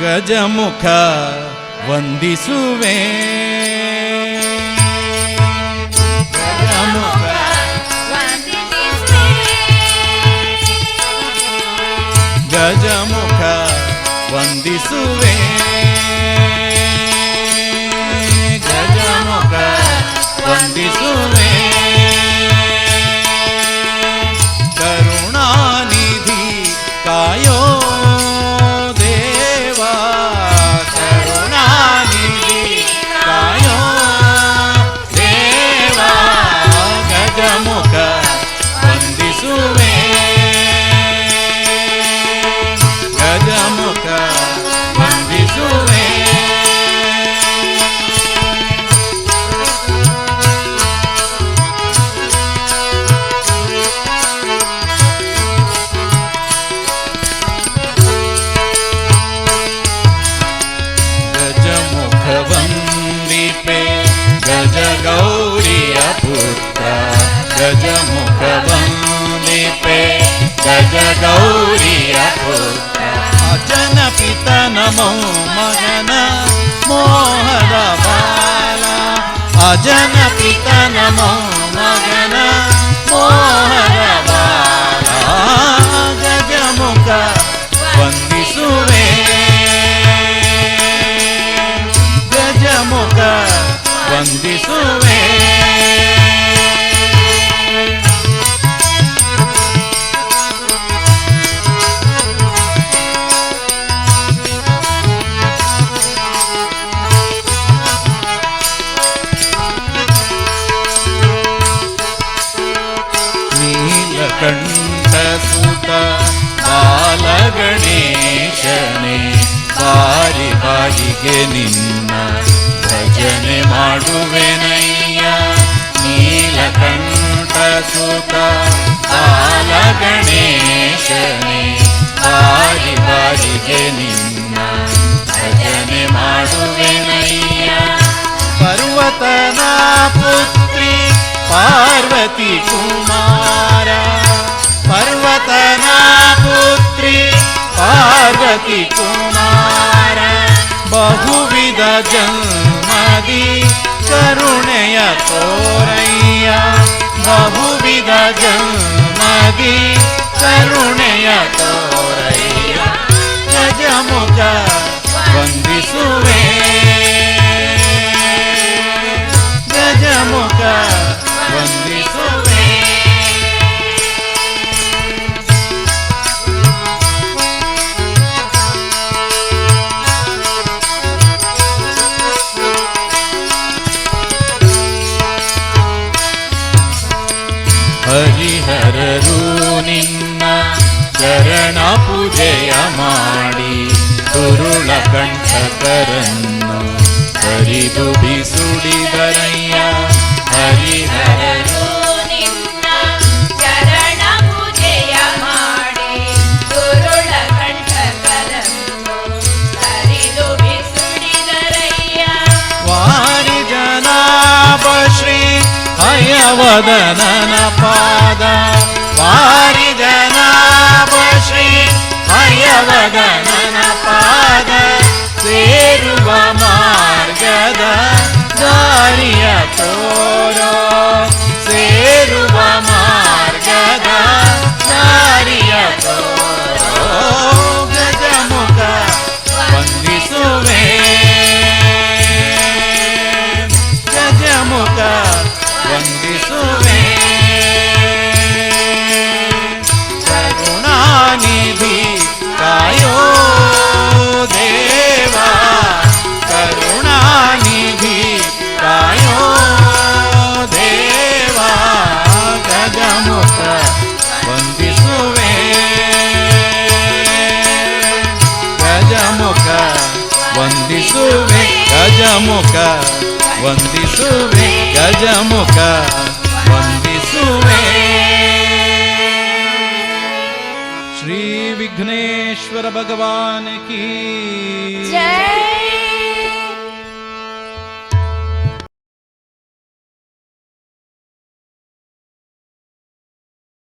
ಗಜಮುಖ ವಂದಿಸುವೆ. ಗಜಮುಖ ವಂದಿಸುವೆ. ಗಜಮುಖ ವಂದಿಸುವೆ. ಗಜ ಗೌರಿಯ ಪುತ್ರ ಅಜನ ಪಿತ ನಮೋ ಮಗನ ಮೋಹದ ಬಾಲ ಅಜನ ಪಿತ ನಮೋ ಮಗನ ಬಾಲಗಣೇಶನೇ ಬಾರಿ ಬಾರಿಗೆ ನಿನ್ನ ಭಜನೆ ಮಾಡುವೆನಯ್ಯ ನೀಲಕಂಠ ಸುತ ಬಾಲಗಣೇಶನೇ ಬಾರಿ ಬಾರಿಗೆ ನಿನ್ನ ಭಜನೆ ಮಾಡುವೆನಯ್ಯ ಪರ್ವತನ ಪುತ್ರಿ ಪಾರ್ವತಿ ಕುಮಾರ ಪಾರ್ವತಿ ಕುಮಾರ ಬಹುವಿಧ ಜನ್ಮದಿ ಕರುಣೆಯ ತೋರಯ್ಯ ಬಹುವಿಧ ಜನ್ಮದಿ ಕರುಣೆಯ ತೋರಯ್ಯ ಚರಣ ಪೂಜೆಯ ಮಾಡಿ ದುರುಳ ಕಂಠಕರನ್ನು ಹರಿದು ಬಿಸುಡಿದರಯ್ಯ. ಹರಿಹರರು ಶ್ರೀ ಹಯವದನ ಪಾದ. ಮಾಡಿ সাজাদা ಗಜಮುಖ ವಂದಿಸುವೆ ಗಜಮುಖ ವಂದಿಸುವೆ ಶ್ರೀ ವಿಘ್ನೇಶ್ವರ ಭಗವಾನ್ ಕೀ ಜಯ